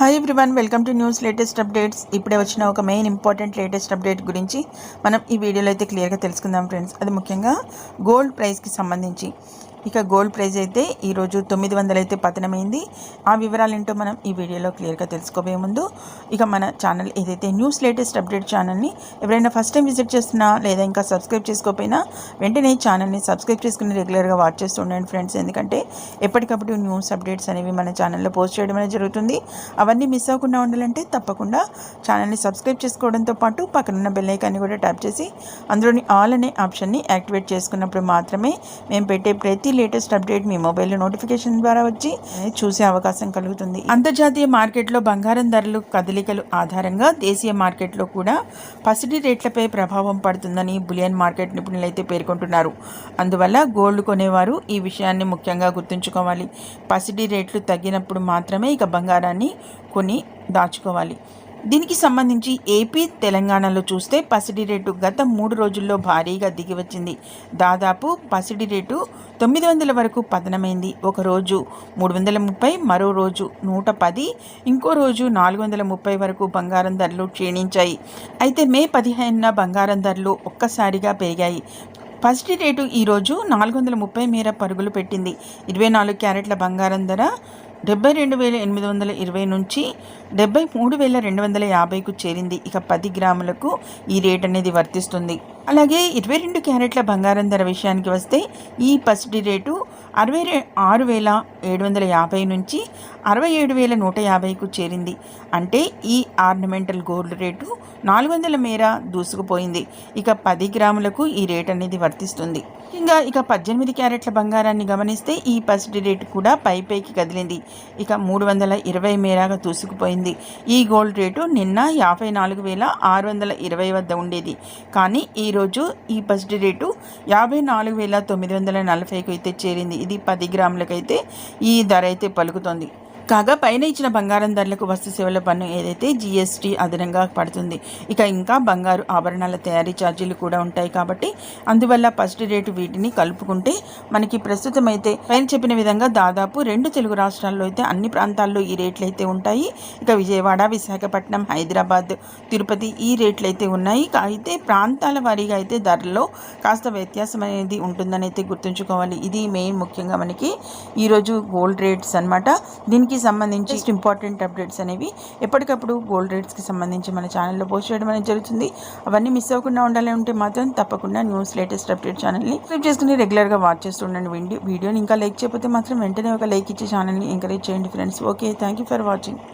Hi everyone welcome to news latest updates ఇప్పుడే వచ్చిన ఒక మెయిన్ ఇంపార్టెంట్ లేటెస్ట్ అప్డేట్ గురించి మనం ఈ వీడియోలో అయితే క్లియర్గా తెలుసుకుందాం ఫ్రెండ్స్ అది ముఖ్యంగా గోల్డ్ ప్రైస్కి సంబంధించి. ఇక గోల్డ్ ప్రైజ్ అయితే ఈరోజు తొమ్మిది వందలైతే అయితే పతనమైంది. ఆ వివరాలు ఏంటో మనం ఈ వీడియోలో క్లియర్గా తెలుసుకోబోయే ముందు ఇక మన ఛానల్ ఏదైతే న్యూస్ లేటెస్ట్ అప్డేట్ ఛానల్ని ఎవరైనా ఫస్ట్ టైం విజిట్ చేస్తున్నా లేదా ఇంకా సబ్స్క్రైబ్ చేసుకోకపోయినా వెంటనే ఛానల్ని సబ్స్క్రైబ్ చేసుకుని రెగ్యులర్గా వాచ్ చేస్తూ ఉండండి ఫ్రెండ్స్. ఎందుకంటే ఎప్పటికప్పుడు న్యూస్ అప్డేట్స్ అనేవి మన ఛానల్లో పోస్ట్ చేయడం అనేది జరుగుతుంది. అవన్నీ మిస్ అవ్వకుండా ఉండాలంటే తప్పకుండా ఛానల్ని సబ్స్క్రైబ్ చేసుకోవడంతో పాటు పక్కనున్న బెల్ ఐకాన్ని కూడా ట్యాప్ చేసి అందులోని ఆల్ అనే ఆప్షన్ని యాక్టివేట్ చేసుకున్నప్పుడు మాత్రమే మేము పెట్టే ప్రతి లేటెస్ట్ అప్డేట్ మీ మొబైల్లో నోటిఫికేషన్ ద్వారా వచ్చి చూసే అవకాశం కలుగుతుంది. అంతర్జాతీయ మార్కెట్లో బంగారం ధరలు కదలికలు ఆధారంగా దేశీయ మార్కెట్లో కూడా పసిడి రేట్లపై ప్రభావం పడుతుందని బులియన్ మార్కెట్ నిపుణులు అయితే పేర్కొంటున్నారు. అందువల్ల గోల్డ్ కొనేవారు ఈ విషయాన్ని ముఖ్యంగా గుర్తుంచుకోవాలి. పసిడి రేట్లు తగ్గినప్పుడు మాత్రమే ఇక బంగారాన్ని కొని దాచుకోవాలి. దీనికి సంబంధించి ఏపీ తెలంగాణలో చూస్తే పసిడి రేటు గత మూడు రోజుల్లో భారీగా దిగి వచ్చింది. దాదాపు పసిడి రేటు తొమ్మిది వందల వరకు పతనమైంది. ఒక రోజు మూడు వందల ముప్పై మరో రోజు నూట పది ఇంకో రోజు నాలుగు వందల ముప్పై వరకు బంగారం ధరలు క్షీణించాయి. అయితే మే పదిహేనున బంగారం ధరలు ఒక్కసారిగా పెరిగాయి. పసిడి రేటు ఈరోజు నాలుగు వందల ముప్పై మేర పరుగులు పెట్టింది. ఇరవై నాలుగు క్యారెట్ల బంగారం ధర డెబ్బై రెండు వేల ఎనిమిది వందల ఇరవై నుంచి డెబ్బై మూడు వేల రెండు వందల యాభైకు చేరింది. ఇక పది గ్రాములకు ఈ రేట్ అనేది వర్తిస్తుంది. అలాగే ఇరవై రెండు క్యారెట్ల బంగారం ధర విషయానికి వస్తే ఈ పసిడి రేటు అరవై ఆరు వేల ఏడు వందల యాభై నుంచి అరవై ఏడు వేల నూట యాభైకు చేరింది. అంటే ఈ ఆర్నమెంటల్ గోల్డ్ రేటు నాలుగు వందల మేర దూసుకుపోయింది. ఇక పది గ్రాములకు ఈ రేట్ అనేది వర్తిస్తుంది. ఇంకా ఇక పద్దెనిమిది క్యారెట్ల బంగారాన్ని గమనిస్తే ఈ పసిడి రేటు కూడా పై పైకి కదిలింది. ఇక మూడు వందల ఇరవై మేరాగా దూసుకుపోయింది ఈ గోల్డ్ రేటు నిన్న యాభై నాలుగు వేల ఆరు వందల ఇరవై వద్ద ఉండేది. కానీ ఈరోజు ఈ పసిడి రేటు యాభై నాలుగు వేల తొమ్మిది వందల నలభైకి అయితే చేరింది. ఇది పది గ్రాములకైతే ఈ ధర అయితే పలుకుతుంది. కాగా పైన ఇచ్చిన బంగారం ధరలకు వస్తు సేవల పన్ను ఏదైతే జీఎస్టీ అదనంగా పడుతుంది ఇక ఇంకా బంగారు ఆభరణాల తయారీ ఛార్జీలు కూడా ఉంటాయి కాబట్టి అందువల్ల ఫస్ట్ రేటు వీటిని కలుపుకుంటే మనకి ప్రస్తుతం అయితే పైన చెప్పిన విధంగా దాదాపు రెండు తెలుగు రాష్ట్రాల్లో అయితే అన్ని ప్రాంతాల్లో ఈ రేట్లు అయితే ఉంటాయి. ఇక విజయవాడ విశాఖపట్నం హైదరాబాద్ తిరుపతి ఈ రేట్లు అయితే ఉన్నాయి. అయితే ప్రాంతాల వారీగా అయితే ధరల్లో కాస్త వ్యత్యాసం అనేది ఉంటుందని అయితే గుర్తుంచుకోవాలి. ఇది మెయిన్ ముఖ్యంగా మనకి ఈరోజు గోల్డ్ రేట్స్ అనమాట దీనికి సంబంధించి ఇంపార్టెంట్ అప్డేట్స్ అనేవి ఎప్పటికప్పుడు గోల్డ్ రేట్స్కి సంబంధించి మన ఛానల్లో పోస్ట్ చేయడం అనేది జరుగుతుంది. అవన్నీ మిస్ అవ్వకుండా ఉండాలి ఉంటే మాత్రం తప్పకుండా న్యూస్ లేటెస్ట్ అప్డేట్ ఛానల్ని సబ్స్క్రైబ్ చేసుకుని రెగ్యులర్గా వాచ్ చేస్తుండండి వీడియో వీడియోని ఇంకా లైక్ చేయకపోతే మాత్రం వెంటనే ఒక లైక్ ఇచ్చి ఛానల్ని ఎంకరేజ్ చేయండి friends okay thank you for watching